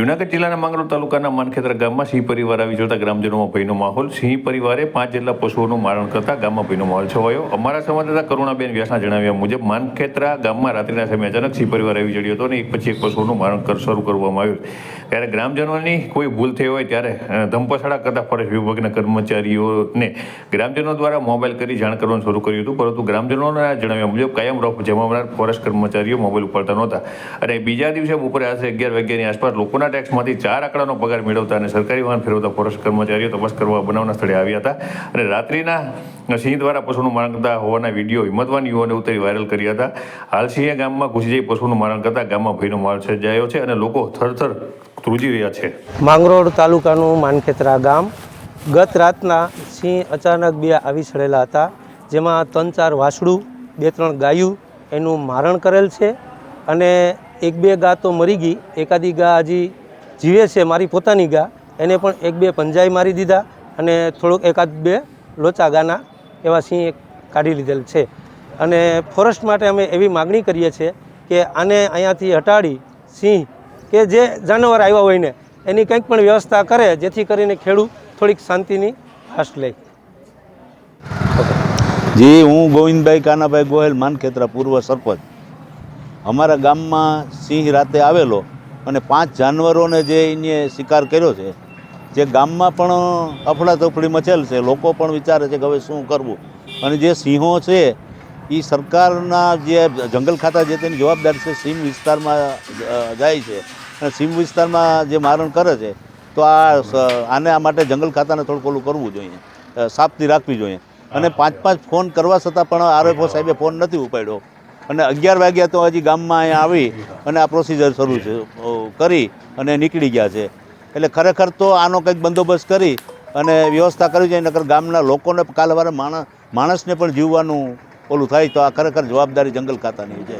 જૂનાગઢ જિલ્લાના માંગરોળ તાલુકાના માનખેતરા ગામમાં સિંહ પરિવાર આવી જતા ગ્રામજનોમાં ભયનો માહોલ. સિંહ પરિવારે પાંચ જેટલા પશુઓનું મારણ કરતા ગામમાં ભયનો માહોલ છવાયો. અમારા સંવાદદાતા કરુણાબેન વ્યાસના જણાવ્યા મુજબ માનખેતરા ગામમાં રાત્રિના સમયે અચાનક સિંહ પરિવાર આવી ચડ્યો હતો અને એક પછી એક પશુઓનું મારણ શરૂ કરવામાં આવ્યું. ત્યારે ગ્રામજનોની કોઈ ભૂલ થઈ હોય ત્યારે ધમપછાડા કરતા ફોરેસ્ટ વિભાગના કર્મચારીઓને ગ્રામજનો દ્વારા મોબાઈલ કરી જાણ કરવાનું શરૂ કર્યું હતું. પરંતુ ગ્રામજનોના જણાવ્યા મુજબ કાયમ રોફ જમાવનાર ફોરેસ્ટ કર્મચારીઓ મોબાઈલ ઉપાડતા નહોતા. અને બીજા દિવસે બપોરે આશરે અગિયાર વાગ્યાની આસપાસ લોકોના ટેક્સમાંથી ચાર આંકડાનો પગાર મેળવતા અને સરકારી વાહન ફેરવતા ફોરેસ્ટ કર્મચારીઓ તપાસ કરવા બનાવના સ્થળે આવ્યા હતા. અને રાત્રિના સિંહ દ્વારા પશુનું મારણ કરતા હોવાના વીડિયો હિંમતવાન યુવાને ઉતરી વાયરલ કર્યા હતા. હાલ સિંહે ગામમાં ઘૂસી જઈ પશુનું મારણ કરતા ગામમાં ભયનો માહોલ સર્જાયો છે અને લોકો થરથર ધ્રુજી રહ્યા છે. માંગરોળ તાલુકાનું માનખેતરા ગામ. ગત રાતના સિંહ અચાનક બે આવી ચડેલા હતા, જેમાં ત્રણ ચાર વાસડું બે ત્રણ ગાયું એનું મારણ કરેલ છે. અને એક બે ગા તો મરી ગઈ, એકાદી ગા હજી જીવે છે મારી પોતાની ગા, એને પણ એક બે પંજાઈ મારી દીધા અને થોડુંક એકાદ બે લોચા ગાના એવા સિંહ કાઢી લીધેલ છે. અને ફોરેસ્ટ માટે અમે એવી માગણી કરીએ છીએ કે આને અહીંયાથી હટાડી સિંહ કે જે જાનવર આવ્યા હોય ને, એની કંઈક પણ વ્યવસ્થા કરે જેથી કરીને ખેડૂત થોડીક શાંતિની શ્વાસ લે. જી, હું ગોવિંદભાઈ કાનાભાઈ ગોહેલ, માનખેતરા પૂર્વ સરપંચ. અમારા ગામમાં સિંહ રાતે આવેલો અને પાંચ જાનવરોને જે એને શિકાર કર્યો છે જે ગામમાં પણ અફડાતફડી મચેલ છે લોકો પણ વિચારે છે કે હવે શું કરવું? અને જે સિંહો છે એ સરકારના જે જંગલ ખાતા જે તેની જવાબદારી છે સીમ વિસ્તારમાં જાય છે. અને સીમ વિસ્તારમાં જે મારણ કરે છે તો આ આને આ માટે જંગલ ખાતાને થોડુંક ઓલું કરવું જોઈએ. સાફતી રાખવી જોઈએ. અને પાંચ પાંચ ફોન કરવા છતાં પણ આરએફઓ સાહેબે ફોન નથી ઉપાડ્યો. અને અગિયાર વાગ્યા તો હજી ગામમાં અહીંયા આવી અને આ પ્રોસિજર શરૂ છે. કરી અને નીકળી ગયા છે. એટલે ખરેખર તો આનો કંઈક બંદોબસ્ત કરી અને વ્યવસ્થા કરવી જોઈએ નકર ગામના લોકોને કાલવારે માણસ માણસને પણ જીવવાનું ઓલું થાય તો આ ખરેખર જવાબદારી જંગલ ખાતાની છે.